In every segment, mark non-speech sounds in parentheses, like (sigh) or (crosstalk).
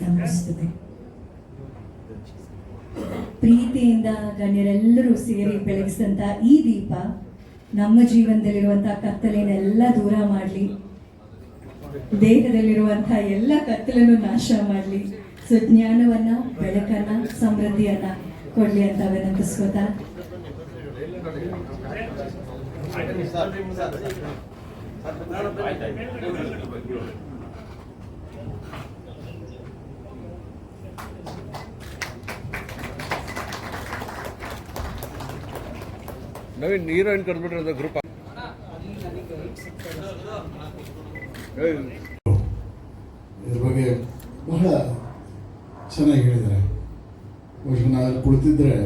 ಅನ್ನಿಸ್ತದೆ ಪ್ರೀತಿಯಿಂದ ಗಣ್ಯರೆಲ್ಲರೂ ಸೇರಿ ಬೆಳಗಿಸಿದಂತ ಈ ದೀಪ ನಮ್ಮ ಜೀವನದಲ್ಲಿರುವಂತಹ ಕತ್ತಲೆಯನ್ನೆಲ್ಲ ದೂರ ಮಾಡಲಿ. ದೇಹದಲ್ಲಿರುವಂತಹ ಎಲ್ಲ ಕತ್ತಲನ್ನು ನಾಶ ಮಾಡಲಿ. ಸುಜ್ಞಾನವನ್ನ ಬೆಳಕನ್ನ, ಸಮೃದ್ಧಿಯನ್ನ ಕೊಡ್ಲಿ ಅಂತ ವಿನಂತಿಸ್ಕೋತಾ ನವೀನ್ ಹೀರೋಯಿನ್ ಕರೆದ್ಬಿಟ್ರೆ ಗ್ರೂಪ್ ಇದ್ರ ಬಗ್ಗೆ ಬಹಳ ಚೆನ್ನಾಗಿ ಹೇಳಿದ್ದಾರೆ. ಬಹುಶಃ ನಾವು ಕುಳಿತಿದ್ರೆ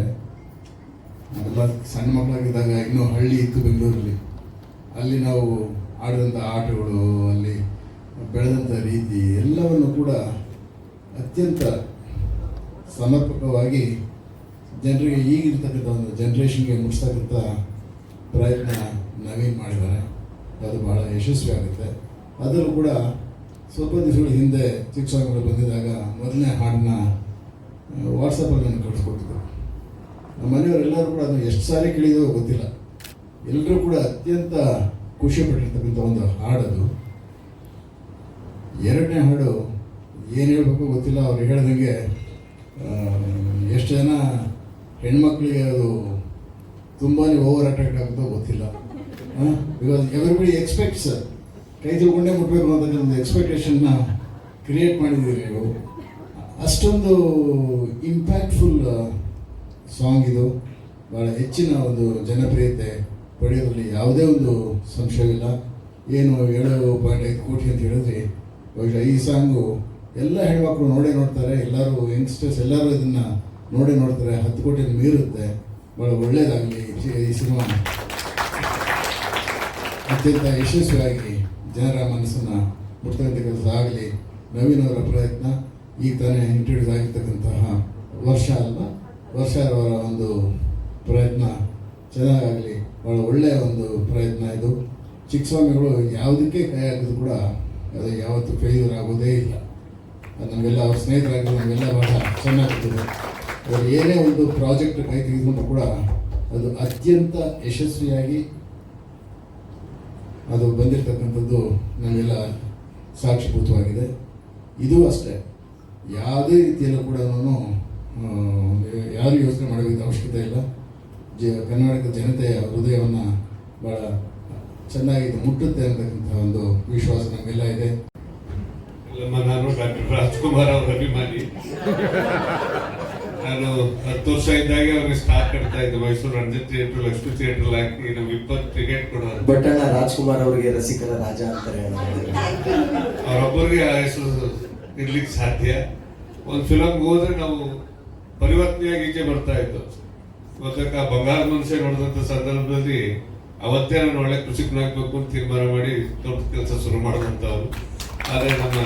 ಅದೆಲ್ಲ ಸಣ್ಣ ಮಕ್ಕಳಾಗಿದ್ದಾಗ ಇನ್ನೂ ಹಳ್ಳಿ ಇತ್ತು ಬೆಂಗಳೂರಲ್ಲಿ. ಅಲ್ಲಿ ನಾವು ಆಡಿದಂಥ ಆಟಗಳು, ಅಲ್ಲಿ ಬೆಳೆದಂಥ ರೀತಿ ಎಲ್ಲವನ್ನು ಕೂಡ ಅತ್ಯಂತ ಸಮರ್ಪಕವಾಗಿ ಜನರಿಗೆ ಈಗಿರ್ತಕ್ಕಂಥ ಒಂದು ಜನ್ರೇಷನ್ಗೆ ಮುಟ್ಟಿಸ್ತಕ್ಕಂಥ ಪ್ರಯತ್ನ ನವೀನ್ ಮಾಡಿದ್ದಾರೆ ಅದು ಬಹಳ ಯಶಸ್ವಿ ಆಗುತ್ತೆ ಅದರಲ್ಲೂ ಕೂಡ ಸ್ವಲ್ಪ ದಿವಸಗಳ ಹಿಂದೆ ಚಿಕ್ಕ ಬಂದಿದಾಗ ಬಂದಿದ್ದಾಗ ಮೊದಲನೇ ಹಾಡನ್ನ ವಾಟ್ಸಪ್ಪಲ್ಲಿ ನಾನು ಕಳಿಸ್ಕೊಟ್ಟಿದ್ದರು ನಮ್ಮ ಮನೆಯವರೆಲ್ಲರೂ ಕೂಡ ಅದನ್ನು ಎಷ್ಟು ಸಾರಿ ಕೇಳಿದೋ ಗೊತ್ತಿಲ್ಲ. ಎಲ್ಲರೂ ಕೂಡ ಅತ್ಯಂತ ಖುಷಿಪಟ್ಟಿರ್ತಕ್ಕಂಥ ಒಂದು ಹಾಡದು ಎರಡನೇ ಹಾಡು ಏನು ಹೇಳಬೇಕು ಗೊತ್ತಿಲ್ಲ, ಅವ್ರು ಹೇಳ್ದಂಗೆ ಎಷ್ಟು ಜನ ಹೆಣ್ಮಕ್ಳಿಗೆ ಅದು ತುಂಬಾ ಓವರ್ ಅಟ್ರಾಕ್ಟ್ ಆಗುತ್ತೋ ಗೊತ್ತಿಲ್ಲ. ಬಿಕಾಸ್ ಎವ್ರಿಬಡಿ ಎಕ್ಸ್ಪೆಕ್ಟ್ಸ್ ಕೈ ತಿಳ್ಕೊಂಡೇ ಮುಟ್ಬೇಕು ಅಂತ ಒಂದು ಎಕ್ಸ್ಪೆಕ್ಟೇಷನ್ನ ಕ್ರಿಯೇಟ್ ಮಾಡಿದ್ದೀರಿ ನೀವು. ಅಷ್ಟೊಂದು ಇಂಪ್ಯಾಕ್ಟ್ಫುಲ್ ಸಾಂಗ್ ಇದು. ಭಾಳ ಹೆಚ್ಚಿನ ಒಂದು ಜನಪ್ರಿಯತೆ ಪಡೆಯೋದ್ರಲ್ಲಿ ಯಾವುದೇ ಒಂದು ಸಂಶಯವಿಲ್ಲ. ಏನು ಏಳು ಪಾಯಿಂಟ್ ಐದು ಕೋಟಿ ಅಂತ ಹೇಳಿದ್ರಿ, ಬಹುಶಃ ಈ ಸಾಂಗು ಎಲ್ಲ ಹೆಣ್ಮಕ್ಳು ನೋಡೇ ನೋಡ್ತಾರೆ. ಎಲ್ಲರೂ ಯಂಗ್ಸ್ಟರ್ಸ್ ಎಲ್ಲರೂ ಇದನ್ನು ನೋಡೇ ನೋಡ್ತಾರೆ, ಹತ್ತು ಕೋಟಿ ಮೀರುತ್ತೆ ಭಾಳ ಒಳ್ಳೇದಾಗಲಿ ಈ ಸಿನಿಮಾ. ಅತ್ಯಂತ ಯಶಸ್ವಿಯಾಗಿ ಜನರ ಮನಸ್ಸನ್ನು ಮುಟ್ತಕ್ಕಂಥ ಕೆಲಸ ಆಗಲಿ, ನವೀನ್ ಅವರ ಪ್ರಯತ್ನ ಈಗ ತಾನೇ ಇಂಟ್ರೊಡ್ಯೂಸ್ ಆಗಿರ್ತಕ್ಕಂತಹ ವರ್ಷ ಅಲ್ಲ ವರ್ಷ ಅವರ ಒಂದು ಪ್ರಯತ್ನ ಚೆನ್ನಾಗಾಗಲಿ ಭಾಳ ಒಳ್ಳೆಯ ಒಂದು ಪ್ರಯತ್ನ ಇದು. ಚಿಕ್ಕಸ್ವಾಮಿಗಳು ಯಾವುದಕ್ಕೆ ಕೈ ಹಾಕಿದ್ರು ಕೂಡ ಅದು ಯಾವತ್ತೂ ಫೇಲ್ಯೂರ್ ಆಗೋದೇ ಇಲ್ಲ. ನಮಗೆಲ್ಲ ಅವ್ರ ಸ್ನೇಹಿತರಾಗಿದ್ದು ನಮಗೆಲ್ಲ ಭಾಳ ಚೆನ್ನಾಗಿರ್ತದೆ. ಅವರು ಏನೇ ಒಂದು ಪ್ರಾಜೆಕ್ಟ್ ಕೈ ತೆಗೆದುಕೊಂಡು ಕೂಡ ಅದು ಅತ್ಯಂತ ಯಶಸ್ವಿಯಾಗಿ ಅದು ಬಂದಿರತಕ್ಕಂಥದ್ದು ನಮಗೆಲ್ಲ ಸಾಕ್ಷಿಭೂತವಾಗಿದೆ. ಇದು ಅಷ್ಟೇ. ಯಾವುದೇ ರೀತಿಯಲ್ಲೂ ಕೂಡ ನಾನು ಯಾರು ಯೋಚನೆ ಮಾಡೋದಕ್ಕೆ ಅವಶ್ಯಕತೆ ಇಲ್ಲ. ಜ, ಕರ್ನಾಟಕ ಜನತೆಯ ಹೃದಯವನ್ನು ಭಾಳ ಚೆನ್ನಾಗಿ ಮುಟ್ಟುತ್ತೆ ಅಂತಕ್ಕಂಥ ಒಂದು ವಿಶ್ವಾಸ ನಮಗೆಲ್ಲ ಇದೆ. ನಾನು ಡಾಕ್ಟರ್ ರಾಜ್ಕುಮಾರ್ ಅವರ ಅಭಿಮಾನಿ. ನಾನು ಹತ್ತು ವರ್ಷ ಇದ್ದಾಗೆ ಅವ್ರಿಗೆ ಸ್ಟಾರ್ಟ್ ಕಟ್ತಾ ಇದ್ದೆ ಮೈಸೂರು ರಂಜಿತ್ ಥಿಯೇಟರ್ ಲಕ್ಷ್ಮಿ ಥಿಯೇಟರ್ ಹಾಕಿ ನಮ್ಗೆ ಇಪ್ಪತ್ತು ಟಿಕೆಟ್ ಕೊಡೋರು. ಬಟ್ಟಣ್ಣ ರಾಜ್ಕುಮಾರ್ ಅವರಿಗೆ ರಸಿಕರ ರಾಜ ಅಂತಾರೆ ಅವರೊಬ್ಬರಿಗೆ ಆ ಹೆಸರು ಇರ್ಲಿಕ್ಕೆ ಸಾಧ್ಯ. ಒಂದು ಫಿಲಮ್ಗೆ ಹೋದ್ರೆ ನಾವು ಪರಿವರ್ತನೆಯಾಗಿ ಈಚೆ ಬರ್ತಾ ಇತ್ತು. ಇವತ್ತಕ್ಕ ಬಂಗಾರ ಮನುಷ್ಯ ನೋಡಿದಂಥ ಸಂದರ್ಭದಲ್ಲಿ ಅವತ್ತೇ ನಾನು ಒಳ್ಳೆ ಕೃಷಿಕನಾಗಬೇಕು ಅಂತ ತೀರ್ಮಾನ ಮಾಡಿ ದೊಡ್ಡ ಕೆಲಸ ಶುರು ಮಾಡಿದಂಥವ್ರು. ಆದರೆ ನಮ್ಮ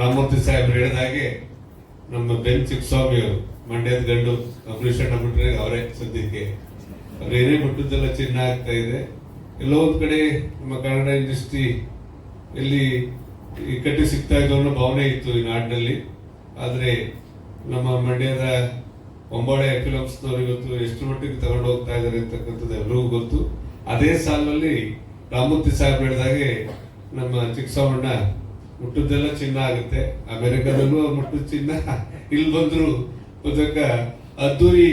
ರಾಮಮೂರ್ತಿ ಸಾಹೇಬ್ರು ಹೇಳಿದ ಹಾಗೆ ನಮ್ಮ ಬೆನ್ ಚಿಕ್ಕಸ್ವಾಮಿ ಅವರು, ಮಂಡ್ಯದ ಗಂಡು ಅಪರೇಷನ್ ಅಣ್ಣ ಬಿಟ್ರೆ ಅವರೇ ಸದ್ಯಕ್ಕೆ. ಅವರೇನೇ ಮುಟ್ಟದೆಲ್ಲ ಚಿನ್ನ ಆಗ್ತಾ ಇದೆ. ಎಲ್ಲೋ ಒಂದ್ ಕಡೆ ನಮ್ಮ ಕನ್ನಡ ಇಂಡಸ್ಟ್ರಿ ಎಲ್ಲಿ ಕಟ್ಟಿ ಸಿಗ್ತಾ ಇದ್ದು ಅನ್ನೋ ಭಾವನೆ ಇತ್ತು ಈ ನಾಡಿನಲ್ಲಿ. ಆದರೆ ನಮ್ಮ ಮಂಡ್ಯದ ಒಂಬಾಳೆ ಫಿಲಮ್ಸ್ನವ್ರು ಇವತ್ತು ಎಷ್ಟು ಮಟ್ಟಿಗೆ ತಗೊಂಡು ಹೋಗ್ತಾ ಇದ್ದಾರೆ ಅಂತಕ್ಕಂಥದ್ದು ಎಲ್ರಿಗೂ ಗೊತ್ತು. ಅದೇ ಸಾಲಿನಲ್ಲಿ ರಾಮಮೂರ್ತಿ ಸಾಹೇಬ್ ಹೇಳಿದಾಗೆ ನಮ್ಮ ಚಿಕ್ಕಸವಣ್ಣ ಮುಟ್ಟದ್ದೆಲ್ಲ ಚಿನ್ನ ಆಗುತ್ತೆ. ಅಮೆರಿಕದಲ್ಲೂ ಮುಟ್ಟಿದ ಚಿನ್ನ. ಇಲ್ಲಿ ಬಂದ್ರು ಅದಕ್ಕ ಅದ್ದೂರಿ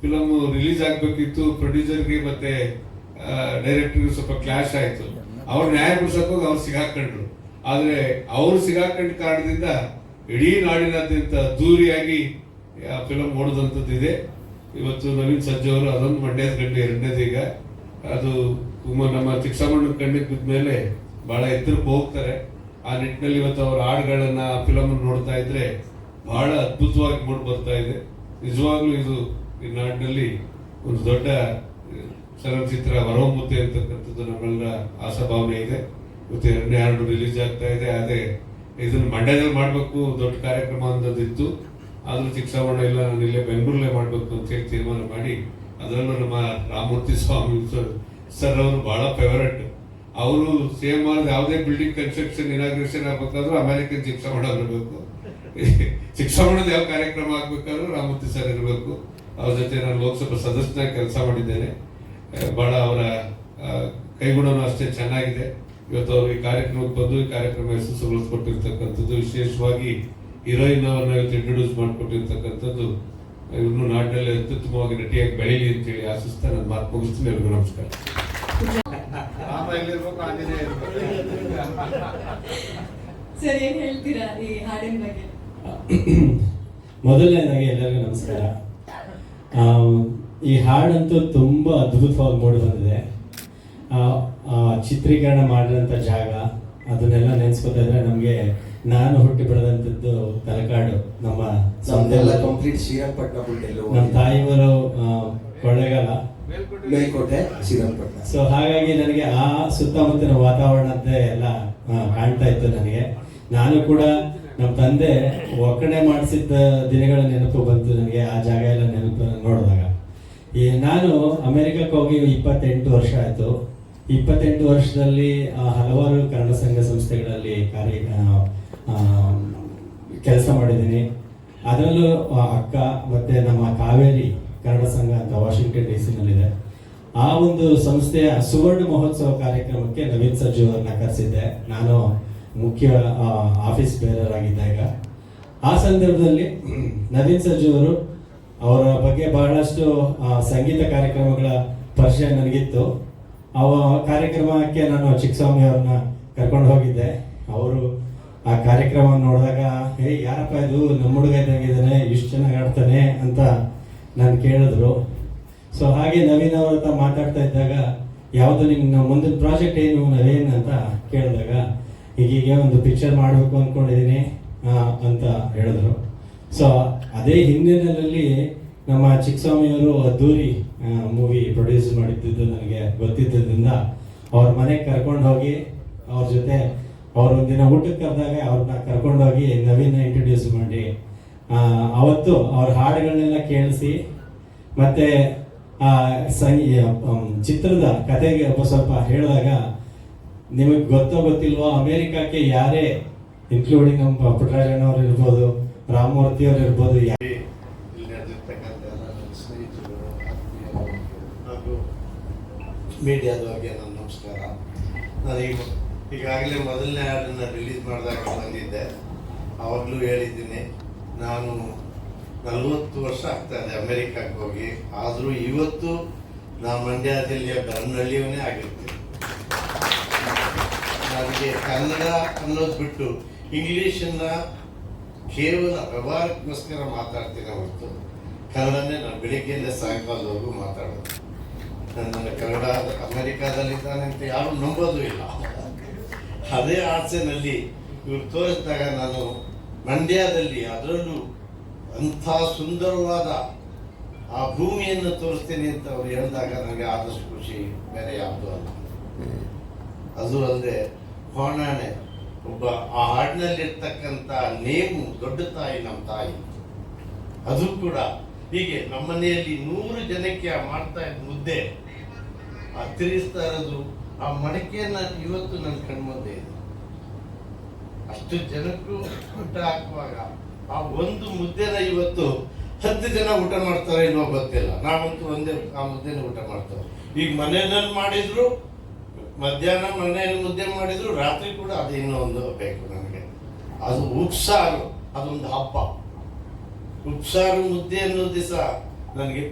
ಫಿಲಮ್ ರಿಲೀಸ್ ಆಗ್ಬೇಕಿತ್ತು. ಪ್ರೊಡ್ಯೂಸರ್ಗೆ ಮತ್ತೆ ಡೈರೆಕ್ಟರ್ಗೆ ಸ್ವಲ್ಪ ಕ್ಲಾಶ್ ಆಯ್ತು. ಅವ್ರ ನ್ಯಾಯ ಹೋಗಿ ಅವ್ರು ಸಿಗಾಕೊಂಡ್ರು. ಆದ್ರೆ ಅವ್ರು ಸಿಗಾಕೊಂಡ ಕಾರಣದಿಂದ ಇಡೀ ನಾಡಿನಾದ್ಯಂತ ಅದ್ದೂರಿಯಾಗಿ, ಆ ಫಿಲಂ ಓಡಿದಂಥದ್ದು ಇದೆ. ಇವತ್ತು ನವೀನ್ ಸಜ್ಜೆ ಅವರು ಅದೊಂದು ಮಂಡ್ಯದ ಗಂಟೆ ಎರಡನೇದು ಈಗ. ಅದು ನಮ್ಮ ಚಿಕ್ಕಸಮ್ಮಣ್ಣ ಕಣ್ಣಿಗೆ ಬಿದ್ದ ಮೇಲೆ ಬಹಳ ಎತ್ತರಕ್ಕೆ ಹೋಗ್ತಾರೆ. ಆ ನಿಟ್ಟಿನಲ್ಲಿ ಇವತ್ತು ಅವರ ಹಾಡುಗಳನ್ನ ಫಿಲಮ್ ನೋಡ್ತಾ ಇದ್ರೆ ಬಹಳ ಅದ್ಭುತವಾಗಿ ಮೂಡ್ ಬರ್ತಾ ಇದೆ. ನಿಜವಾಗ್ಲೂ ಇದು ಈ ನಾಡಿನಲ್ಲಿ ಒಂದು ದೊಡ್ಡ ಚಲನಚಿತ್ರ ಹೊರಹೊಮ್ಮುತ್ತೆ ಅಂತಕ್ಕಂಥದ್ದು ನಮ್ಮೆಲ್ಲರ ಆಶಾಭಾವನೆ ಇದೆ. ಇವತ್ತು ಎರಡನೇ ಹಾಡು ರಿಲೀಸ್ ಆಗ್ತಾ ಇದೆ. ಅದೇ ಇದನ್ನ ಮಂಡ್ಯದಲ್ಲಿ ಮಾಡಬೇಕು, ದೊಡ್ಡ ಕಾರ್ಯಕ್ರಮ ಅನ್ನೋದಿತ್ತು ಆದರೂ ಚಿಕ್ಕಸವಣ್ಣ ಇಲ್ಲ, ನಾನು ಇಲ್ಲೇ ಬೆಂಗಳೂರಲ್ಲೇ ಮಾಡಬೇಕು ಅಂತ ಹೇಳಿ ತೀರ್ಮಾನ ಮಾಡಿ, ಅದರಲ್ಲೂ ನಮ್ಮ ರಾಮಮೂರ್ತಿ ಸ್ವಾಮಿ ಸರ್ ಅವರು ಬಹಳ ಫೇವರೆಟ್ ಅವರು ಸೇಮ್ ಮಾಡಿದ ಯಾವುದೇ ಬಿಲ್ಡಿಂಗ್ ಕನ್ಸ್ಟ್ರಕ್ಷನ್ ಇನಾಗ್ರೇಷನ್ ಆಗ್ಬೇಕಾದ್ರೂ ಅಮೆರಿಕನ್ ಶಿಕ್ಷಣ ಇರಬೇಕು ಶಿಕ್ಷಣ ಯಾವ ಕಾರ್ಯಕ್ರಮ ಆಗ್ಬೇಕಾದ್ರೂ ರಾಮಮೂರ್ತಿ ಸರ್ ಇರಬೇಕು. ಅವ್ರ ಜೊತೆ ನಾನು ಲೋಕಸಭಾ ಸದಸ್ಯನ ಕೆಲಸ ಮಾಡಿದ್ದೇನೆ. ಬಹಳ ಅವರ ಕೈಗುಣನೂ ಅಷ್ಟೇ ಚೆನ್ನಾಗಿದೆ. ಇವತ್ತು ಅವರು ಈ ಕಾರ್ಯಕ್ರಮಕ್ಕೆ ಬಂದು ಈ ಕಾರ್ಯಕ್ರಮ ಯಶಸ್ಸುಗೊಳಿಸ್ಕೊಟ್ಟಿರ್ತಕ್ಕಂಥದ್ದು, ವಿಶೇಷವಾಗಿ ಹೀರೋಯಿನ್ ಅವರನ್ನ ಇವತ್ತು ಇಂಟ್ರೊಡ್ಯೂಸ್ ಮಾಡಿಕೊಟ್ಟಿರ್ತಕ್ಕಂಥದ್ದು, ಇವ್ರನ್ನು ನಾಡಿನಲ್ಲಿ ಅತ್ಯುತ್ತಮವಾಗಿ ನಟಿಯಾಗಿ ಬೆಳೀಲಿ ಅಂತೇಳಿ ಆಶಿಸ್ತಾ ನನ್ನ ಮಾತು ಮುಗಿಸ್ತೀನಿ. ಎಲ್ರಿಗೂ ನಮಸ್ಕಾರ. ಎಲ್ಲಿರ್ಬೇಕು ಆಂಜನೇಯ ಇರ್ಬೇಕು ಸರ್ ಏನ್ ಹೇಳ್ತೀರಾ ಈ ಹಾಡಿನ ಬಗ್ಗೆ? (coughs) ಮೊದಲನೇದಾಗಿ ಎಲ್ಲರಿಗೂ ನಮಸ್ಕಾರ. ಆ, ಈ ಹಾಡಂತೂ ತುಂಬ ಅದ್ಭುತವಾಗಿ ಮೂಡಿ ಬಂದಿದೆ. ಚಿತ್ರೀಕರಣ ಮಾಡಿದಂಥ ಜಾಗ ಅದನ್ನೆಲ್ಲ ನೆನೆಸ್ಕೋತಾ ಇದ್ರೆ ನಮಗೆ ನಾನು ಹುಟ್ಟಿ ಬೆಳೆದಂಥದ್ದು ತಲಕಾಡು ನಮ್ಮ ಕಂಪ್ಲೀಟ್ ಶ್ರೀರಂಗಪಟ್ಟಣ ನಮ್ಮ ತಾಯಿಯವರು ಕೊಳ್ಳೇಗಾಲ ಮೇಲ್ಕೋಟೆ ಶ್ರೀರಂಗಪಟ್ಟಣ. ಸೊ ಹಾಗಾಗಿ ನನಗೆ ಆ ಸುತ್ತಮುತ್ತಲಿನ ವಾತಾವರಣ ಅಂತ ಎಲ್ಲ ಕಾಣ್ತಾ ಇತ್ತು ನನಗೆ. ನಾನು ಕೂಡ ನಮ್ಮ ತಂದೆ ಒಕ್ಕಣೆ ಮಾಡಿಸಿದ್ದ ದಿನಗಳ ನೆನಪು ಬಂತು ನನಗೆ ಆ ಜಾಗ ಎಲ್ಲ ನೆನಪು ನೋಡಿದಾಗ. ಈ ನಾನು ಅಮೆರಿಕಕ್ಕೆ ಹೋಗಿ ಇಪ್ಪತ್ತೆಂಟು ವರ್ಷ ಆಯಿತು. ಇಪ್ಪತ್ತೆಂಟು ವರ್ಷದಲ್ಲಿ ಆ, ಹಲವಾರು ಕನ್ನಡ ಸಂಘ ಸಂಸ್ಥೆಗಳಲ್ಲಿ ಕಾರ್ಯ ಕೆಲಸ ಮಾಡಿದ್ದೀನಿ. ಅದರಲ್ಲೂ ಆ, ಅಕ್ಕ ಮತ್ತು ನಮ್ಮ ಕಾವೇರಿ ಕನ್ನಡ ಸಂಘ ಅಂತ ವಾಷಿಂಗ್ಟನ್ ಡಿ ಸಿನಲ್ಲಿದೆ ಆ ಒಂದು ಸಂಸ್ಥೆಯ ಸುವರ್ಣ ಮಹೋತ್ಸವ ಕಾರ್ಯಕ್ರಮಕ್ಕೆ ನವೀನ್ ಸಜ್ಜು ಅವ್ರನ್ನ ಕರೆಸಿದ್ದೆ. ನಾನು ಮುಖ್ಯ ಆಫೀಸ್ ಬೇರರ್ ಆಗಿದ್ದಾಗ. ಆ ಸಂದರ್ಭದಲ್ಲಿ (clears throat) ನವೀನ್ ಸಜ್ಜು ಅವರು ಅವರ ಬಗ್ಗೆ ಬಹಳಷ್ಟು ಸಂಗೀತ ಕಾರ್ಯಕ್ರಮಗಳ ಪರಿಚಯ ನನಗಿತ್ತು. ಅವ ಕಾರ್ಯಕ್ರಮಕ್ಕೆ ನಾನು ಚಿಕ್ಕಸ್ವಾಮಿ ಅವ್ರನ್ನ ಕರ್ಕೊಂಡು ಹೋಗಿದ್ದೆ. ಅವರು ಆ ಕಾರ್ಯಕ್ರಮ ನೋಡಿದಾಗ ಏ ಯಾರಪ್ಪ ಇದು? ನಮ್ಮ ಹುಡುಗ ಇದ್ದಂಗಿದ್ದಾನೆ ಇಷ್ಟು ಚೆನ್ನಾಗಿ ಆಡ್ತಾನೆ ಅಂತ ನಾನು ಕೇಳಿದ್ರು. ಸೊ ಹಾಗೆ ನವೀನ್ ಅವ್ರ ಹತ್ರ ಮಾತಾಡ್ತಾ ಇದ್ದಾಗ, ಯಾವುದು ನಿಮ್ಮ ಮುಂದಿನ ಪ್ರಾಜೆಕ್ಟ್ ಏನು, ನವೀನ್ ಅಂತ ಕೇಳಿದಾಗ ಹೀಗೀಗೆ ಒಂದು ಪಿಕ್ಚರ್ ಮಾಡಬೇಕು ಅಂದ್ಕೊಂಡಿದ್ದೀನಿ ಅಂತ ಹೇಳಿದ್ರು. ಸೊ ಅದೇ ಹಿಂದಿನಲ್ಲಿ ನಮ್ಮ ಚಿಕ್ಕಸ್ವಾಮಿಯವರು ಅದ್ದೂರಿ ಮೂವಿ ಪ್ರೊಡ್ಯೂಸ್ ಮಾಡಿದ್ದು ನನಗೆ ಗೊತ್ತಿದ್ದರಿಂದ ಅವ್ರ ಮನೆಗೆ ಕರ್ಕೊಂಡು ಹೋಗಿ, ಅವ್ರ ಜೊತೆ ಅವ್ರ ಒಂದಿನ ಊಟಕ್ಕೆ ಕರೆದಾಗ ಅವ್ರನ್ನ ಕರ್ಕೊಂಡು ಹೋಗಿ ನವೀನ ಇಂಟ್ರೊಡ್ಯೂಸ್ ಮಾಡಿ ಅವತ್ತು ಅವ್ರ ಹಾಡುಗಳನ್ನೆಲ್ಲ ಕೇಳಿಸಿ, ಮತ್ತೆ ಚಿತ್ರದ ಒಬ್ಬ ಸ್ವಲ್ಪ ಹೇಳಿದಾಗ, ನಿಮಗೆ ಗೊತ್ತೋ ಗೊತ್ತಿಲ್ವೋ, ಅಮೆರಿಕಕ್ಕೆ ಯಾರೇ ಇನ್ಕ್ಲೂಡಿಂಗ್ ನಮ್ಮ ಪುಟ್ಟರಾಜಣ್ಣವ್ರು ಇರ್ಬೋದು, ರಾಮಮೂರ್ತಿ ಅವ್ರು ಇರ್ಬೋದು ಸ್ನೇಹಿತರು ಹಾಗೂ ನನ್ನ ನಮಸ್ಕಾರ. ನಾನು ಈಗ, ಈಗಾಗಲೇ ಮೊದಲನೇ ಹಾಡನ್ನು ರಿಲೀಸ್ ಮಾಡಿದಾಗ ಬಂದಿದ್ದೆ. ಆವಾಗಲೂ ಹೇಳಿದ್ದೀನಿ. ನಾನು ನಲವತ್ತು ವರ್ಷ ಆಗ್ತಾ ಇದೆ ಅಮೆರಿಕಕ್ಕೆ ಹೋಗಿ. ಆದರೂ ಇವತ್ತು ನಾ ಮಂಡ್ಯ ಜಿಲ್ಲೆಯ ಬೆರನಹಳ್ಳಿಯವನೇ ಆಗಿರ್ತೀನಿ. ನನಗೆ ಕನ್ನಡ ಅನ್ನೋದು ಬಿಟ್ಟು ಇಂಗ್ಲೀಷನ್ನು ಕೇವಲ ವ್ಯವಹಾರಕ್ಕೋಸ್ಕರ ಮಾತಾಡ್ತೀನಿ ಹೊರತು ಕನ್ನಡನೇ ನಾನು ಬೆಳಿಗ್ಗೆಯಿಂದ ಸಾಯಂಕಾಲದವರೆಗೂ ಮಾತಾಡೋದು. ನನ್ನ ಕನ್ನಡ ಅಮೆರಿಕಾದಲ್ಲಿದ್ದಾನೆ ಅಂತ ಯಾರು ನಂಬೋದು ಇಲ್ಲ. ಅದೇ ಆಸೆನಲ್ಲಿ ಇವ್ರು ತೋರಿಸಿದಾಗ ನಾನು ಮಂಡ್ಯದಲ್ಲಿ ಅದರಲ್ಲೂ ಅಂಥ ಸುಂದರವಾದ ಆ ಭೂಮಿಯನ್ನು ತೋರಿಸ್ತೇನೆ ಅಂತ ಅವ್ರು ಹೇಳಿದಾಗ ನನಗೆ ಆದಷ್ಟು ಖುಷಿ ಬೇರೆ ಯಾವುದು ಅಲ್ಲ. ಅದು ಅಲ್ಲದೆ ಹೊಣಾಣೆ, ಒಬ್ಬ ಆ ಹಾಡಿನಲ್ಲಿರ್ತಕ್ಕಂಥ ನೇಮು ದೊಡ್ಡ ತಾಯಿ ನಮ್ಮ ತಾಯಿ. ಅದು ಕೂಡ ಹೀಗೆ ನಮ್ಮನೆಯಲ್ಲಿ ನೂರು ಜನಕ್ಕೆ ಆ ಮಾಡ್ತಾ ಇದ್ದ ಮುದ್ದೆ, ಆ ತಿರುಗಿಸ್ತಾ ಇರೋದು, ಆ ಮಡಕೆಯನ್ನು ಇವತ್ತು ನನ್ನ ಕಣ್ಮುಂದೆ ಇದೆ. ಅಷ್ಟು ಜನಕ್ಕೂ ಊಟ ಹಾಕುವಾಗ ಆ ಒಂದು ಮುದ್ದೆನ ಇವತ್ತು ಹತ್ತು ಜನ ಊಟ ಮಾಡ್ತಾರೆ ಇಲ್ವೋ ಗೊತ್ತಿಲ್ಲ. ನಾವಂತೂ ಒಂದೇ, ಆ ಮುದ್ದೆನ ಊಟ ಮಾಡ್ತೇವೆ. ಈಗ ಮನೆಯಲ್ಲಿ ಮಾಡಿದ್ರು, ಮಧ್ಯಾಹ್ನ ಮನೆಯಲ್ಲಿ ಮುದ್ದೆ ಮಾಡಿದ್ರು, ರಾತ್ರಿ ಕೂಡ ಅದು ಇನ್ನೂ ಒಂದು ಬೇಕು ನನಗೆ ಅದು ಉಪ್ಸಾರು, ಅದೊಂದು ಹಬ್ಬ. ಉಪ್ಸಾರು ಮುದ್ದೆ ಅನ್ನೋ ದಿವಸ ನನಗೆ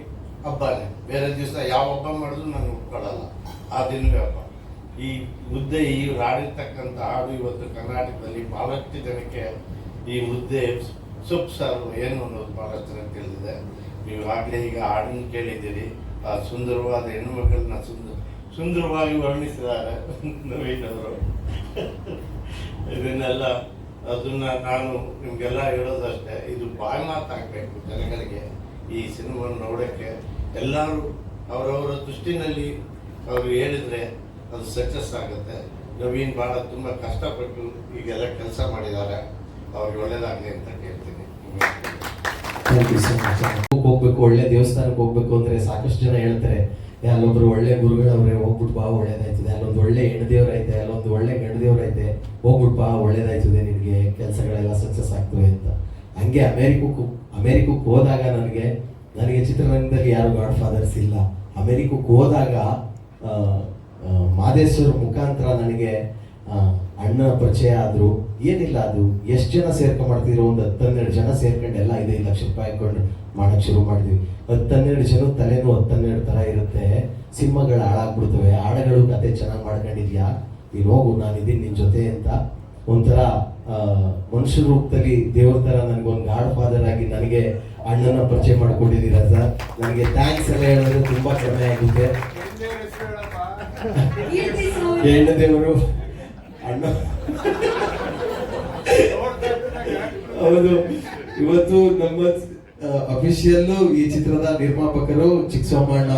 ಹಬ್ಬನೇ. ಬೇರೆ ದಿವಸ ಯಾವ ಹಬ್ಬ ಮಾಡಿದ್ರು ನಾನು ಒಪ್ಕೊಳ್ಳಲ್ಲ. ಆ ದಿನವೇ ಹಬ್ಬ. ಈ ಮುದ್ದೆ ಈ ಹಾಡಿರ್ತಕ್ಕಂಥ ಹಾಡು ಇವತ್ತು ಕರ್ನಾಟಕದಲ್ಲಿ ಭಾಳಷ್ಟು ಜನಕ್ಕೆ ಈ ಮುದ್ದೆ ಸೊಪ್ಪು ಸಾರು ಏನು ಅನ್ನೋದು ಬಹಳಷ್ಟು ಜನ ತಿಳಿದಿದೆ ಆಗಲೇ ಈಗ ಹಾಡನ್ನು ಕೇಳಿದ್ದೀರಿ. ಆ ಸುಂದರವಾದ ಹೆಣ್ಣು ಮಕ್ಕಳನ್ನ ಸುಂದರ ಸುಂದರವಾಗಿ ವರ್ಣಿಸಿದ್ದಾರೆ ನವೀನ್ ಅವರು ಇದನ್ನೆಲ್ಲ ಅದನ್ನ ನಾನು ನಿಮಗೆಲ್ಲ ಹೇಳೋದಷ್ಟೇ, ಇದು ಬಾಯಿ ಮಾತಾಗಬೇಕು ಜನಗಳಿಗೆ ಈ ಸಿನಿಮಾ ನೋಡೋಕ್ಕೆ. ಎಲ್ಲರೂ ಅವರವರ ದೃಷ್ಟಿನಲ್ಲಿ ಅವರು ಹೇಳಿದ್ರೆ ಅದು ಸಕ್ಸಸ್ ಆಗುತ್ತೆ. ನವೀನ್ ಭಾಳ ತುಂಬ ಕಷ್ಟಪಟ್ಟು ಈಗೆಲ್ಲ ಕೆಲಸ ಮಾಡಿದ್ದಾರೆ ಅವ್ರಿಗೆ ಒಳ್ಳೇದಾಗಲಿ ಅಂತ ಕೇಳ್ತೀನಿ. ಹೋಗ್ಬೇಕು ಒಳ್ಳೆ ದೇವಸ್ಥಾನಕ್ಕೆ ಹೋಗ್ಬೇಕು ಅಂದ್ರೆ ಸಾಕಷ್ಟು ಜನ ಹೇಳ್ತಾರೆ "ಏ, ಅಲ್ಲೊಬ್ರು ಒಳ್ಳೆ ಗುರುಗಳವ್ರೆ ಹೋಗ್ಬಿಟ್ಟು ಬಾ ಒಳ್ಳೇದಾಯ್ತದೆ. ಅಲ್ಲೊಂದು ಒಳ್ಳೆ ಹೆಣ್ದೇವ್ರ ಐತೆ ಅಲ್ಲೊಂದು ಒಳ್ಳೆ ಗಂಡದೇವ್ರ ಐತೆ ಹೋಗ್ಬಿಟ್ಟು ಬಾ ಒಳ್ಳೇದಾಯ್ತದೆ ನಿನಗೆ ಕೆಲಸಗಳೆಲ್ಲ ಸಕ್ಸಸ್ ಆಗ್ತವೆ ಅಂತ. ಹಂಗೆ ಅಮೇರಿಕಕ್ಕೂ ಅಮೇರಿಕಕ್ಕೆ ಹೋದಾಗ ನನಗೆ ನನಗೆ ಚಿತ್ರರಂಗದಲ್ಲಿ ಯಾರು ಗಾಡ್ ಫಾದರ್ಸ್ ಇಲ್ಲ. ಅಮೇರಿಕಕ್ಕೆ ಹೋದಾಗ ಮಾದೇಶ್ವರ ಮುಖಾಂತರ ನನಗೆ ಅಣ್ಣ ಪರಿಚಯ ಆದ್ರು. ಏನಿಲ್ಲ ಅದು. ಎಷ್ಟು ಜನ ಸೇರ್ಕೊಂಡ್ ಒಂದು ಹತ್ತನ್ನೆರಡು ಜನ ಸೇರ್ಕೊಂಡು ಎಲ್ಲ ಐದೈದು ಲಕ್ಷ ರೂಪಾಯಿ ಹಾಕೊಂಡು ಮಾಡಕ್ ಶುರು ಮಾಡಿದ್ವಿ. ಹತ್ತನ್ನೆರಡು ಜನ ತಲೆನೂ ಹತ್ತನ್ನೆರಡು ತರ ಇರುತ್ತೆ. ಸಿಂಹಗಳು ಹಾಳಾಗ್ಬಿಡ್ತವೆ. ಹಾಡುಗಳು ಕತೆ ಚೆನ್ನಾಗಿ ಮಾಡ್ಕೊಂಡಿದ್ಯಾ? ನೀನು ಹೋಗು, ನಾನು ಇದೀನಿ ನಿನ್ ಜೊತೆ ಅಂತ. ಒಂಥರ ಮನುಷ್ಯ ರೂಪದಲ್ಲಿ ದೇವ್ರ ತರ ನನಗೊಂದು ಗಾಡ್ ಫಾದರ್ ಆಗಿ ನನಗೆ ಅಣ್ಣನ ಪರಿಚಯ ಮಾಡ್ಕೊಂಡಿದ್ದೀರಾ ಸರ್? ನನಗೆ ಥ್ಯಾಂಕ್ಸ್ ಎಲ್ಲ ಹೇಳಿದ್ರೆ ತುಂಬಾ ಕಡಿಮೆ ಆಗುತ್ತೆ. ಹೆಣ್ಣು ದೇವರು? ಅಣ್ಣ. ಹೌದು. ಇವತ್ತು ನಮ್ಮ ಅಫಿಷಿಯಲ್ ಈ ಚಿತ್ರದ ನಿರ್ಮಾಪಕರು ಚಿಕ್ಕಸೋಮಣ್ಣ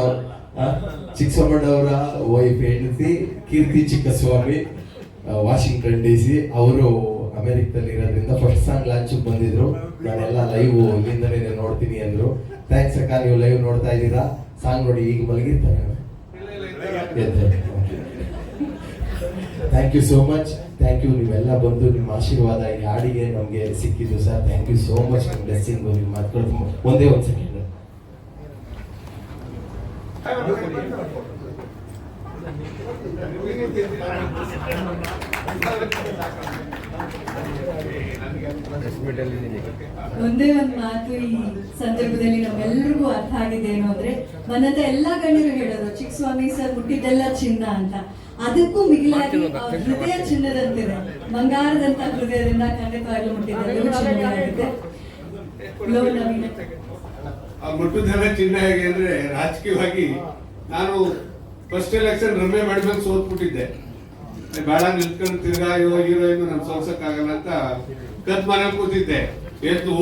ಚಿಕ್ಕಸೋಮಣ್ಣ ಅವರ ವೈಫ್ ಹೆಂಡತಿ Keerthi Chikkaswamy Washington D C ಅವರು ಅಮೆರಿಕದಲ್ಲಿ ಇರೋದ್ರಿಂದ ಫಸ್ಟ್ ಸಾಂಗ್ ಲಾಂಚ್ ಬಂದಿದ್ರು. ನಾನೆಲ್ಲ ಲೈವ್ ಇಲ್ಲಿಂದಲೇ ನೋಡ್ತೀನಿ ಅಂದ್ರು. ಥ್ಯಾಂಕ್ಸ್ ಅಕ್ಕ, ನೀವು ಲೈವ್ ನೋಡ್ತಾ ಇದ್ದೀರಾ? ಸಾಂಗ್ ನೋಡಿ ಈಗ ಮಲಗಿರ್ತಾರೆ. Thank you so much thank you ನೀವೆಲ್ಲ ಬಂದು ನಿಮ್ಮ ಆಶೀರ್ವಾದ ಈ ಹಾಡಿಗೆ ನಮಗೆ ಸಿಕ್ಕಿದ್ದು sir. Thank you so much ನಿಮ್ಮ ಬ್ಲೆಸ್ಸಿಂಗ್ ನಿಮ್ಮ ಮಾತುಗಳು ಒಂದೇ ಒಂದು ಸೆಕೆಂಡ್. ಒಂದೇ ಒಂದು ಮಾತು ಈ ಸಂದರ್ಭದಲ್ಲಿ ನಮ್ಮೆಲ್ಲರಿಗೂ ಅರ್ಥ ಆಗಿದೆ ಏನು ಅಂದ್ರೆ ಮನದ ಎಲ್ಲಾ ಗಣ್ಯರು ಹೇಳೋದು ಚಿಕ್ಕಸ್ವಾಮಿ ಸರ್ ಹುಟ್ಟಿದ್ದೆಲ್ಲ ಚಿನ್ನ ಅಂತ. ಅದಕ್ಕೂ ಮಿಗಿಲಾಗಿ ಅವ್ರ ಹೃದಯ ಚಿನ್ನದಂತಿದೆ. ಬಂಗಾರದಂತ ಹೃದಯದಿಂದ ಖಂಡಿತವಾಗ್ಲೂ ಮುಟ್ಟಿದ್ದೆ ಮುಟ್ಟುದೆಲ್ಲ ಚಿನ್ನ ಹೇಗೆ ಅಂದ್ರೆ ರಾಜಕೀಯವಾಗಿ ನಾನು ಫಸ್ಟ್ ಎಲೆಕ್ಷನ್ ರಮ್ಯ ಮಾಡ್ಬೇಕು ಸೋತ್ಬಿಟ್ಟಿದ್ದೆ. ಬೇಡ ನಿಲ್ಕೊಂಡು ತಿರ್ಗಾ ಇನ್ನು ಹೀರೋಯಿನ್ ಸೋಸಕ್ ಆಗಲ್ಲ ಅಂತ ಕತ್ ಮನೆ ಕೂತಿದ್ದೆ. ಎದ್ದು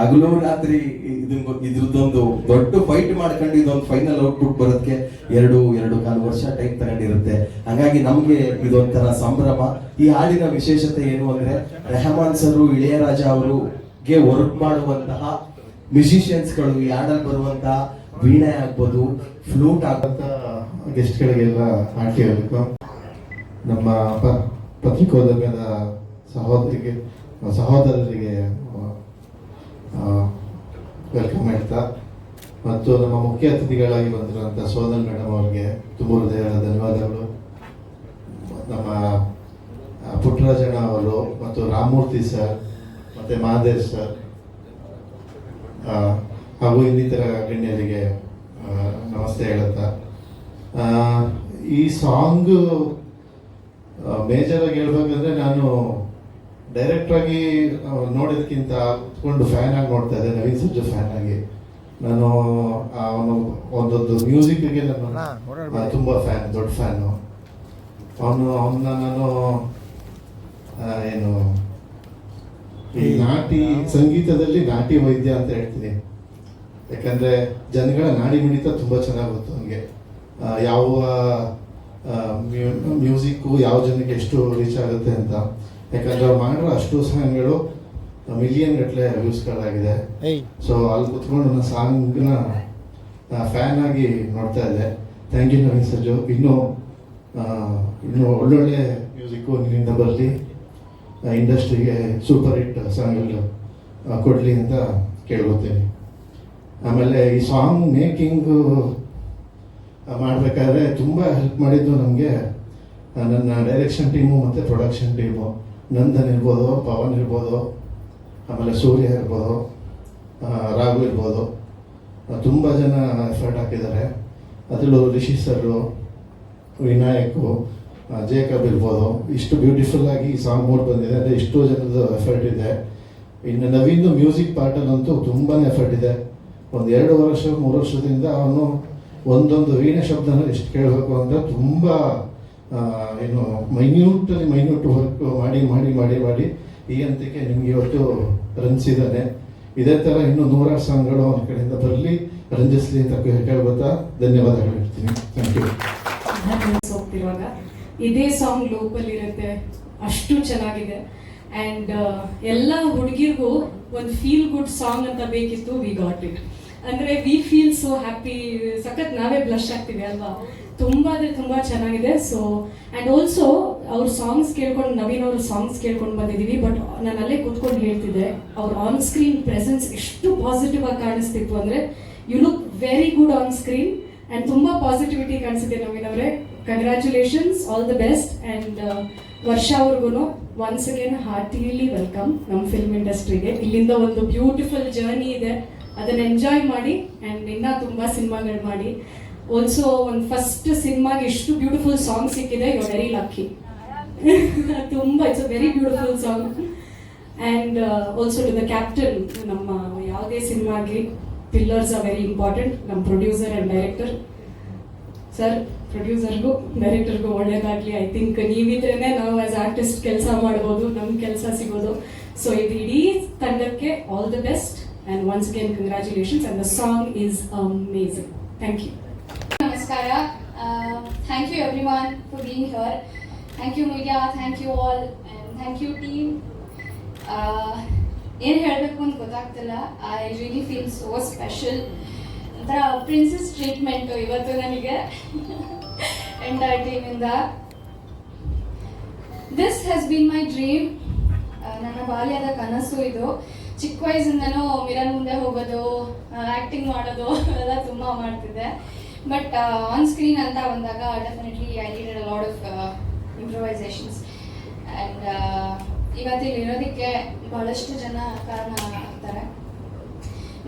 ಹಗಲು ರಾತ್ರಿ ಇದು ಇದ್ರದ್ದೊಂದು ದೊಡ್ಡ ಫೈಟ್ ಮಾಡ್ಕೊಂಡು ಇದೊಂದು ಫೈನಲ್ ಔಟ್ಪುಟ್ ಬರೋದಕ್ಕೆ ಎರಡು ಎರಡು ಕಾಲು ವರ್ಷ ಟೈಮ್ ತಗೊಂಡಿರುತ್ತೆ. ಹಂಗಾಗಿ ನಮ್ಗೆ ಇದೊಂಥರ ಸಂಭ್ರಮ. ಈ ಹಾಡಿನ ವಿಶೇಷತೆ ಏನು ಅಂದ್ರೆ ರೆಹಮಾನ್ ಸರ್ ಇಳೆಯರಾಜ ಅವರುಗೆ ವರ್ಕ್ ಮಾಡುವಂತಹ ಮ್ಯೂಸಿಷಿಯನ್ಸ್ಗಳು ಈ ಹಾಡಲ್ಲಿ ಬರುವಂತಹ ವೀಣೆ ಆಗ್ಬೋದು ಫ್ಲೂಟ್ ಅಂತ ಗೆಸ್ಟ್ಗಳಿಗೆಲ್ಲ ಹಾಕಿ ಹೇಳಬೇಕು ನಮ್ಮ ಪತ್ರಿಕೋದ್ಯಮದ ಸಹೋದರಿಗೆ, ಸಹೋದರರಿಗೆ ವೆಲ್ಕಮ್ ಹೇಳ್ತಾ ಮತ್ತು ನಮ್ಮ ಮುಖ್ಯ ಅತಿಥಿಗಳಾಗಿ ಬಂದಿರುವಂತ ಸೋದನ್ ಮೇಡಮ್ ಅವರಿಗೆ ತುಂಬ ಹೃದಯದ ಧನ್ಯವಾದಗಳು. ನಮ್ಮ ಪುಟ್ಟರಾಜಣ್ಣ ಅವರು ಮತ್ತು ರಾಮಮೂರ್ತಿ ಸರ್ ಮತ್ತು ಮಹಾದೇವ್ ಸರ್ ಹಾಗೂ ಇನ್ನಿತರ ಗಣ್ಯರಿಗೆ ನಮಸ್ತೆ ಹೇಳುತ್ತಾ. ಈ ಸಾಂಗ್ ಮೇಜರ್ ಆಗಿ ಹೇಳ್ಬೇಕಂದ್ರೆ ನಾನು ಡೈರೆಕ್ಟಾಗಿ ನೋಡೋದಕ್ಕಿಂತ ಕುತ್ಕೊಂಡು ಫ್ಯಾನ್ ಆಗಿ ನೋಡ್ತಾ ಇದ್ದೆ ನವೀನ್ ಸಜ್ಜು ಫ್ಯಾನ್ ಆಗಿ. ನಾನು ಅವನು ಒಂದೊಂದು ಮ್ಯೂಸಿಕ್ಗೆ ನಾನು ತುಂಬ ತುಂಬಾ ಫ್ಯಾನ್ ದೊಡ್ಡ ಫ್ಯಾನು ಅವನು ಅವನ್ನ ನಾನು ಏನು ಈ ನಾಟಿ ಸಂಗೀತದಲ್ಲಿ ನಾಟಿ ವೈದ್ಯ ಅಂತ ಹೇಳ್ತೀನಿ. ಯಾಕಂದ್ರೆ ಜನಗಳ ನಾಡಿ ಮಿಡಿತ ತುಂಬಾ ಚೆನ್ನಾಗಿ ಗೊತ್ತು ನನಗೆ ಯಾವ ಮ್ಯೂಸಿಕ್ಕು ಯಾವ ಜನಕ್ಕೆ ಎಷ್ಟು ರೀಚ್ ಆಗುತ್ತೆ ಅಂತ. ಯಾಕಂದ್ರೆ ಅವ್ರು ಮಾಡಿರೋ ಅಷ್ಟು ಸಾಂಗ್ಗಳು ಮಿಲಿಯನ್ ಗಟ್ಟಲೆ ವ್ಯೂಸ್ಗಳಾಗಿದೆ ಸೊ ಅಲ್ಲಿ ಕುತ್ಕೊಂಡು ನನ್ನ ಸಾಂಗ್ನ ಫ್ಯಾನ್ ಆಗಿ ನೋಡ್ತಾ ಇದ್ದೆ. ಥ್ಯಾಂಕ್ ಯು ನವೀನ್ ಸರ್ಜು ಇನ್ನೂ ಇನ್ನು ಇನ್ನೂ ಒಳ್ಳೊಳ್ಳೆ ಮ್ಯೂಸಿಕ್ಕು ನಿನ್ನಿಂದ ಬರಲಿ. ಇಂಡಸ್ಟ್ರಿಗೆ ಸೂಪರ್ ಹಿಟ್ ಸಾಂಗ್ ಕೊಡಲಿ ಅಂತ ಕೇಳ್ಕೊತೀನಿ ಆಮೇಲೆ ಈ ಸಾಂಗ್ ಮೇಕಿಂಗು ಮಾಡಬೇಕಾದ್ರೆ ತುಂಬ ಹೆಲ್ಪ್ ಮಾಡಿದ್ದು ನಮಗೆ ನನ್ನ ಡೈರೆಕ್ಷನ್ ಟೀಮು ಮತ್ತು ಪ್ರೊಡಕ್ಷನ್ ಟೀಮು ನಂದನ್ ಇರ್ಬೋದು, ಪವನ್ ಇರ್ಬೋದು, ಆಮೇಲೆ ಸೂರ್ಯ ಇರ್ಬೋದು ರಾಘು ಇರ್ಬೋದು. ತುಂಬ ಜನ ಎಫರ್ಟ್ ಹಾಕಿದ್ದಾರೆ. ಅದರಲ್ಲೂ ರಿಷಿ ಸರು ವಿನಾಯಕು ಜೇಕಬ್ ಇರ್ಬೋದು ಇಷ್ಟು ಬ್ಯೂಟಿಫುಲ್ ಆಗಿ ಈ ಸಾಂಗ್ ಮೂಡ್ ಬಂದಿದೆ ಅಂದರೆ ಇಷ್ಟು ಜನದ ಎಫರ್ಟ್ ಇದೆ ಇನ್ನು ನವೀನ್ ಮ್ಯೂಸಿಕ್ ಪಾರ್ಟಲ್ಲಂತೂ ತುಂಬಾ ಎಫರ್ಟ್ ಇದೆ ಒಂದು ಎರಡು ವರ್ಷ ಮೂರು ವರ್ಷದಿಂದ ಅವನು ಒಂದೊಂದು ವೀಣೆ ಶಬ್ದನ ಎಷ್ಟು ಕೇಳಬೇಕು ಅಂದರೆ ತುಂಬ ಏನು ಮೈನ್ಯೂಟಲ್ಲಿ ಮೈನ್ಯೂಟ್ ವರ್ಕ್ ಮಾಡಿ ಮಾಡಿ ಮಾಡಿ ಮಾಡಿ ಈ ಹಂತಕ್ಕೆ ನಿಮ್ಗೆ ಇವತ್ತು ರಂಜಿಸಿದ್ದಾನೆ ಇದೇ ಥರ ಇನ್ನೂ ನೂರಾರು ಸಾಂಗ್ಗಳು ಅವನ ಕಡೆಯಿಂದ ಬರಲಿ ರಂಜಿಸ್ಲಿ ಅಂತ ಕೇಳ್ಬೋತಾ ಧನ್ಯವಾದಗಳು ಹೇಳ್ತೀನಿ ಥ್ಯಾಂಕ್ ಯು ಇದೇ ಸಾಂಗ್ ಲೋಪಲ್ಲಿ ಇರುತ್ತೆ ಅಷ್ಟು ಚೆನ್ನಾಗಿದೆ. ಆ್ಯಂಡ್ ಎಲ್ಲ ಹುಡುಗಿರ್ಗೂ ಒಂದು ಫೀಲ್ ಗುಡ್ ಸಾಂಗ್ ಅಂತ ಬೇಕಿತ್ತು ವಿ ಗಾಟ್ ಇಟ್ ಅಂದರೆ ವಿ ಫೀಲ್ ಸೋ ಹ್ಯಾಪಿ ಸಖತ್ ನಾವೇ ಬ್ಲಶ್ ಆಗ್ತೀವಿ ಅಲ್ವಾ? ತುಂಬ ಅಂದರೆ ತುಂಬ ಚೆನ್ನಾಗಿದೆ. ಸೊ ಆ್ಯಂಡ್ ಆಲ್ಸೋ ಅವ್ರ ಸಾಂಗ್ಸ್ ಕೇಳ್ಕೊಂಡು, ನವೀನ್ ಅವ್ರ ಸಾಂಗ್ಸ್ ಕೇಳ್ಕೊಂಡು ಬಂದಿದ್ದೀವಿ ಬಟ್ ನಾನು ಅಲ್ಲೇ ಕೂತ್ಕೊಂಡು ಹೇಳ್ತಿದ್ದೆ, ಅವ್ರ ಆನ್ ಸ್ಕ್ರೀನ್ ಪ್ರೆಸೆನ್ಸ್ ಎಷ್ಟು ಪಾಸಿಟಿವ್ ಆಗಿ ಕಾಣಿಸ್ತಿತ್ತು ಅಂದರೆ you look very good on screen and ತುಂಬ ಪಾಸಿಟಿವಿಟಿ ಕಾಣಿಸಿದೆ ನವೀನ್ ಅವರೇ. Congratulations all the best and Varsha ಅವ್ರಿಗೂ ಒನ್ಸ್ ಅಗೇನ್ ಹಾರ್ಟಿಲಿ ವೆಲ್ಕಮ್ ನಮ್ಮ ಫಿಲ್ಮ್ ಇಂಡಸ್ಟ್ರಿಗೆ ಇಲ್ಲಿಂದ ಒಂದು ಬ್ಯೂಟಿಫುಲ್ ಜರ್ನಿ ಇದೆ. ಅದನ್ನು ಎಂಜಾಯ್ ಮಾಡಿ ಆ್ಯಂಡ್ ಇನ್ನೂ ತುಂಬ ಸಿನಿಮಾಗಳು ಮಾಡಿ. ಆಲ್ಸೋ ಒಂದು ಫಸ್ಟ್ ಸಿನಿಮಾಗೆ ಎಷ್ಟು ಬ್ಯೂಟಿಫುಲ್ ಸಾಂಗ್ ಸಿಕ್ಕಿದೆ. ಯು ವೆರಿ ಲಕ್ಕಿ ತುಂಬ it's a very beautiful song and also to the captain ನಮ್ಮ ಯಾವುದೇ ಸಿನಿಮಾಗೆ ಪಿಲ್ಲರ್ಸ್ ಆರ್ ವೆರಿ ಇಂಪಾರ್ಟೆಂಟ್ ನಮ್ಮ ಪ್ರೊಡ್ಯೂಸರ್ ಆ್ಯಂಡ್ ಡೈರೆಕ್ಟರ್ ಸರ್ ಪ್ರೊಡ್ಯೂಸರ್ಗೂ, ಡೈರೆಕ್ಟರ್ಗೂ ಒಳ್ಳೇದಾಗ್ಲಿ. ಐ ಥಿಂಕ್ ನೀವಿದ್ರೇ ನಾವು ಆಸ್ ಆರ್ಟಿಸ್ಟ್ ಕೆಲಸ ಮಾಡ್ಬೋದು, ನಮ್ಗೆ ಕೆಲಸ ಸಿಗೋದು. ಸೊ ಇದು ಇಡೀ ತಂಡಕ್ಕೆ all the best and once again congratulations and the song is amazing thank you ನಮಸ್ಕಾರ. Thank you everyone for being here thank you media thank you all and thank you team ಏನು ಹೇಳಬೇಕು ಅಂತ ಗೊತ್ತಾಗ್ತಿಲ್ಲ. I really feel so special ಒಂಥರ princess treatment ಇವತ್ತು ನನಗೆ (laughs) entire that. This has been my dream ನನ್ನ ಬಾಲ್ಯದ ಕನಸು ಇದು. ಚಿಕ್ಕ ವಯಸ್ಸಿಂದನೂ ಮಿರರ್ ಮುಂದೆ ಹೋಗೋದು ಆ್ಯಕ್ಟಿಂಗ್ ಮಾಡೋದು ಎಲ್ಲ ತುಂಬ ಮಾಡ್ತಿದ್ದೆ. ಬಟ್ ಆನ್ ಸ್ಕ್ರೀನ್ ಅಂತ ಬಂದಾಗ definitely I needed a lot of improvisations and ಇವತ್ತಿಲ್ಲಿ ಇರೋದಕ್ಕೆ ಬಹಳಷ್ಟು ಜನ ಕಾರಣ ಆಗ್ತಾರೆ.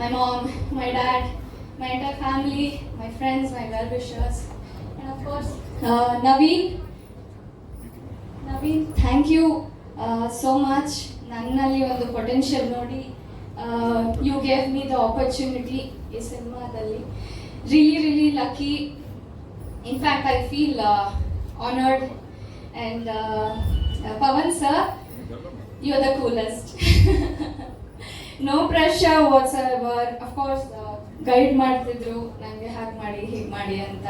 My mom my dad my entire family my friends my well wishers (laughs) course, uh, course Naveen Naveen thank you so much ನನ್ನಲ್ಲಿ ಒಂದು potential ನೋಡಿ. You gave me the opportunity ಈ ಸಿನಿಮಾದಲ್ಲಿ really really lucky in fact I feel honoured and Pavan sir you are the coolest no pressure what's of course guide ಮಾಡ್ತಿದ್ರು. ನನಗೆ ಹಾಗೆ ಮಾಡಿ ಹೀಗೆ ಮಾಡಿ ಅಂತ.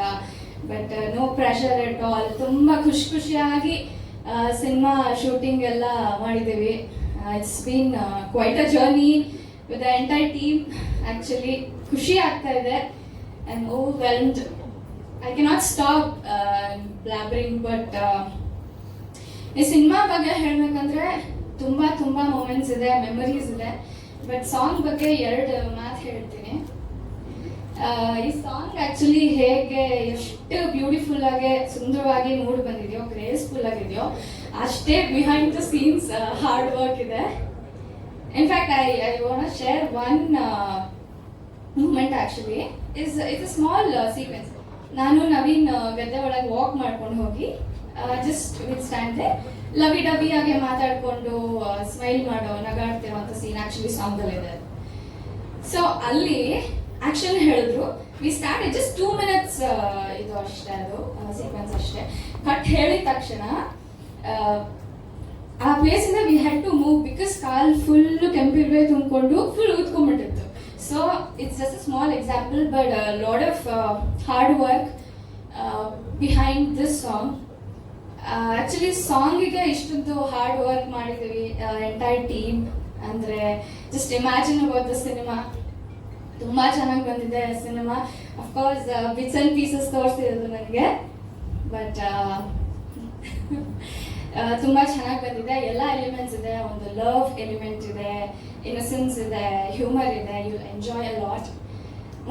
But no pressure at all ತುಂಬ ಖುಷಿ ಖುಷಿಯಾಗಿ ಸಿನಿಮಾ ಶೂಟಿಂಗ್ ಎಲ್ಲ ಮಾಡಿದ್ದೀವಿ. It's been quite a journey with entire team actually ಖುಷಿ ಆಗ್ತಾ ಇದೆ. I am overwhelmed I cannot stop blabbering but ಈ ಸಿನಿಮಾ ಬಗ್ಗೆ ಹೇಳಬೇಕಂದ್ರೆ ತುಂಬಾ ತುಂಬಾ ಮೂಮೆಂಟ್ಸ್ ಇದೆ ಮೆಮೊರೀಸ್ ಇದೆ. ಬಟ್ ಸಾಂಗ್ ಬಗ್ಗೆ ಎರಡು ಮಾತು ಹೇಳ್ತೀನಿ. ಈ ಸಾಂಗ್ ಆಕ್ಚುಲಿ ಹೇಗೆ ಎಷ್ಟು ಬ್ಯೂಟಿಫುಲ್ ಆಗಿ, ಸುಂದರವಾಗಿ ಮೂಡ್ ಬಂದಿದೆಯೋ ಗ್ರೇಸ್ಫುಲ್ ಆಗಿದೆಯೋ, ಅಷ್ಟೇ behind the scenes hard work ಇದೆ. In fact I I want share one moment actually is it's a small sequence ನಾನು ನವೀನ್ ಗದ್ದೆ ಒಳಗೆ ವಾಕ್ ಮಾಡ್ಕೊಂಡು ಹೋಗಿ just with stand lovey dovey ಆಗಿ ಮಾತಾಡ್ಕೊಂಡು ಸ್ಮೈಲ್ ಮಾಡೋ, ನಗಾಡ್ತಿರುವಂತ ಸೀನ್ ಆಕ್ಚುಲಿ ಸಾಂಗಲ್ಲಿದೆ ಸೊ ಅಲ್ಲಿ ಆಕ್ಷನ್ ಹೇಳಿದ್ರು. We start just two minutes ಇದು ಅಷ್ಟೇ ಅದು ಸೀಕ್ವೆನ್ಸ್ ಅಷ್ಟೇ. ಕಟ್ ಹೇಳಿದ ತಕ್ಷಣ ಆ, ಪ್ಲೇಸಿಂದ we had to move because call full ಕೆಂಪಿರುವೆ ತುಂಬಿಕೊಂಡು full ಊದ್ಕೊಂಡ್ಬಿಟ್ಟಿತ್ತು so it's just a small example but lot of hard work behind this song actually ಸಾಂಗಿಗೆ ಇಷ್ಟೊಂದು ಹಾರ್ಡ್ ವರ್ಕ್ ಮಾಡಿದ್ದೀವಿ ಎಂಟೈರ್ ಟೀಮ್ ಅಂದರೆ just imagine about the cinema ತುಂಬ ಚೆನ್ನಾಗಿ ಬಂದಿದೆ cinema. Of course bits and pieces ತೋರಿಸಿರೋದು ನನಗೆ. But ತುಂಬ ಚೆನ್ನಾಗಿ ಬಂದಿದೆ. ಎಲ್ಲ ಎಲಿಮೆಂಟ್ಸ್ ಇದೆ. ಒಂದು ಲವ್ ಎಲಿಮೆಂಟ್ ಇದೆ ಇನ್ನೊಸೆನ್ಸ್ ಇದೆ ಹ್ಯೂಮರ್ ಇದೆ. ಯು ಎಂಜಾಯ್ ಅ ಲಾಟ್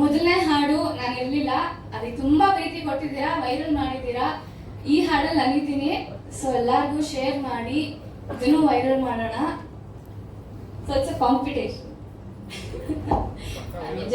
ಮೊದಲನೇ ಹಾಡು ನಾನು ಇರಲಿಲ್ಲ. ಅದಕ್ಕೆ ತುಂಬ ಪ್ರೀತಿ ಕೊಟ್ಟಿದ್ದೀರಾ? ವೈರಲ್ ಮಾಡಿದ್ದೀರಾ? ಈ ಹಾಡಲ್ಲಿ ನನಗಿದ್ದೀನಿ ಸೊ ಎಲ್ಲರಿಗೂ ಶೇರ್ ಮಾಡಿ. ಇದನ್ನು ವೈರಲ್ ಮಾಡೋಣ. So it's a competition 哈哈，反正就。